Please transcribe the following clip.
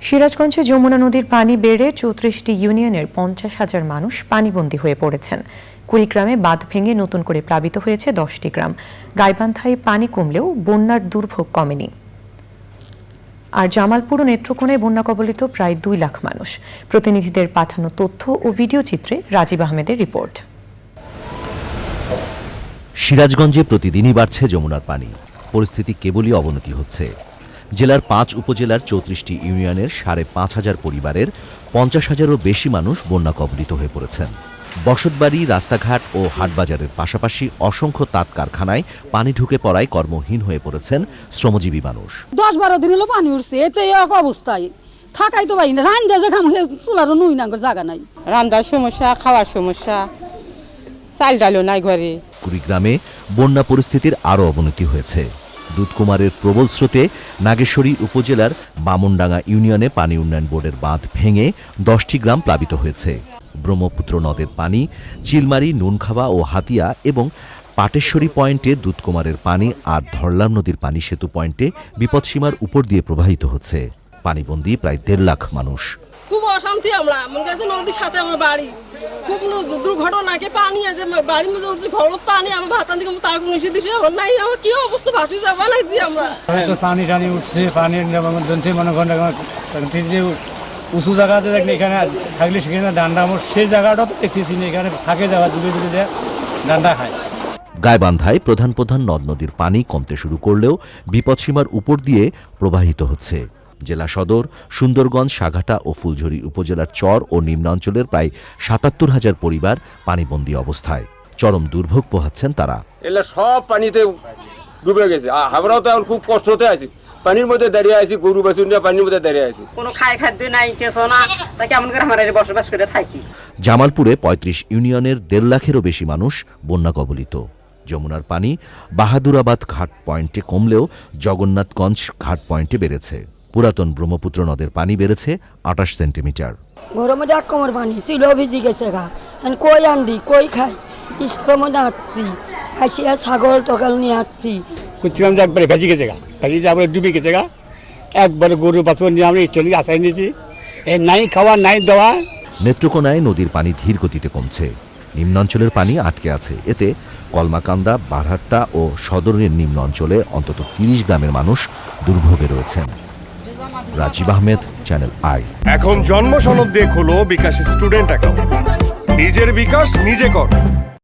সিরাজগঞ্জে যমুনা নদীর পানি বেড়ে চৌত্রিশটি ইউনিয়নের পঞ্চাশ হাজার মানুষ পানিবন্দী হয়ে পড়েছেন। কুড়িগ্রামে বাঁধ ভেঙে নতুন করে প্লাবিত হয়েছে দশটি গ্রাম। গাইবান্ধায় পানি কমলেও বন্যার দুর্ভোগ কমেনি। আর জামালপুর ও নেত্রকোনায় বন্যা কবলিত প্রায় দুই লাখ মানুষ। প্রতিনিধিদের পাঠানো তথ্য ও ভিডিও চিত্রে রাজীব আহমেদের রিপোর্ট। সিরাজগঞ্জে প্রতিদিনই বাড়ছে যমুনার পানি। পরিস্থিতি কেবলই অবনতি হচ্ছে। জেলার পাঁচ উপজেলার চৌত্রিশটি ইউনিয়নের সাড়ে পাঁচ হাজার পরিবারের পঞ্চাশ হাজারও বেশি মানুষ বন্যা কবলিত হয়ে পড়েছেন। বসতবাড়ি রাস্তাঘাট ও হাটবাজারের পাশাপাশি অসংখ্য তাঁত কারখানায় পানি ঢুকে পড়ায় কর্মহীন হয়ে পড়েছেন শ্রমজীবী মানুষ। দশ বারো দিন হলো পানি উঠছে এতে এক অবস্থায়। থাকাই তো পারি না রান দিয়ে যে খাম চুলারও নুই না জায়গা নাই। রান্দার সমস্যা খাওয়ার সমস্যা চাল ডালও নাই ঘরে। কুড়িগ্রামে বন্যা পরিস্থিতির আরও অবনতি হয়েছে। দুধকুমারের প্রবল স্রোতে নাগেশ্বরী উপজেলার বামনডাঙ্গা ইউনিয়নে পানি উন্নয়ন বোর্ডের বাঁধ ভেঙে দশটি গ্রাম প্লাবিত হয়েছে। ব্রহ্মপুত্র নদের পানি, চিলমারি নুনখাওয়া ও হাতিয়া এবং পাটেশ্বরী পয়েন্টে দুধকুমারের পানি আর ধরলাম নদীর পানি সেতু পয়েন্টে বিপদসীমার উপর দিয়ে প্রবাহিত হচ্ছে। পানিবন্দী প্রায় দেড় লাখ মানুষ। খুব অশান্তি আমরা। মনে কাছে নদীর সাথে আমার বাড়ি। খুব দুর্ঘটনাকে পানি আছে বাড়ির মধ্যে উঠছে ভরত পানি আমার ভাতান দিকে তার কোনো নিষেধ দিছে আমার নাই আমার কি অবস্থা ভাসি যাবা লাগছি আমরা। তো পানি টানি উঠছে পানি জমছে মনে করেন যে উঁচু জায়গাতে দেখলে এখানে থাকলে সেখানে ডান্ডা আমার সেই জায়গাটা তো দেখতেছি না এখানে থাকে জায়গা দূরে দূরে দেয় ডান্ডা খায়। গাইবান্ধায় প্রধান প্রধান নদ নদীর পানি কমতে শুরু করলেও বিপদসীমার উপর দিয়ে প্রবাহিত হচ্ছে। জেলা সদর সুন্দরগঞ্জ সাঘাটা ও ফুলঝুরি উপজেলার চর ও নিম্নাঞ্চলের প্রায় সাতাত্তর হাজার পরিবার পানিবন্দী অবস্থায়। চরম দুর্ভোগ পোহাচ্ছেন তারা। এগুলো সব পানিতে ডুবে গেছে। আর আমরাও তো এখন খুব কষ্টতে আছি। পানির মধ্যে দাঁড়িয়ে আছি গরু বাছুর নিয়ে পানির মধ্যে দাঁড়িয়ে আছি। কোনো খায় খাদ্য নাই কিছু না তা কেমন করে আমরা বসবাস করে থাকি? জামালপুরে ৩৫ ইউনিয়নের দেড় লাখেরও বেশি মানুষ বন্যা কবলিত। যমুনার পানি বাহাদুরাবাদ ঘাট পয়েন্টে কমলেও জগন্নাথগঞ্জ ঘাট পয়েন্টে বেড়েছে। পুরাতন ব্রহ্মপুত্র নদের পানি বেড়েছে আটাশ সেন্টিমিটার। ঘরের মধ্যে এক কোমর পানি ছিল ভিজি গেছে গা। কই আন্দি কই খাই? স্কুলের মধ্যে আসছি আসিয়া ছাগল টকাল নিয়ে আসছি করছিলাম যে একবারে ভেজে গেছে গা ভেজে যে একবারে ডুবে গেছে গা। একবারে গরু বাছুর নিয়ে আমরা স্টেশনে আসাই নিয়েছি। এ নাই খাওয়া নাই দেওয়া। নেত্রকোনায় নদীর পানি ধীর গতিতে কমছে। নিম্নাঞ্চলের পানি আটকে আছে। এতে কলমাকান্দা বারহাট্টা ও সদরের নিম্ন অঞ্চলে অন্তত তিরিশ গ্রামের মানুষ দুর্ভোগে রয়েছেন। রাজীব আহমেদ চ্যানেল আই এখন জন্ম সনদ দিয়ে খোলো বিকাশ স্টুডেন্ট অ্যাকাউন্ট নিজের বিকাশ নিজে কর।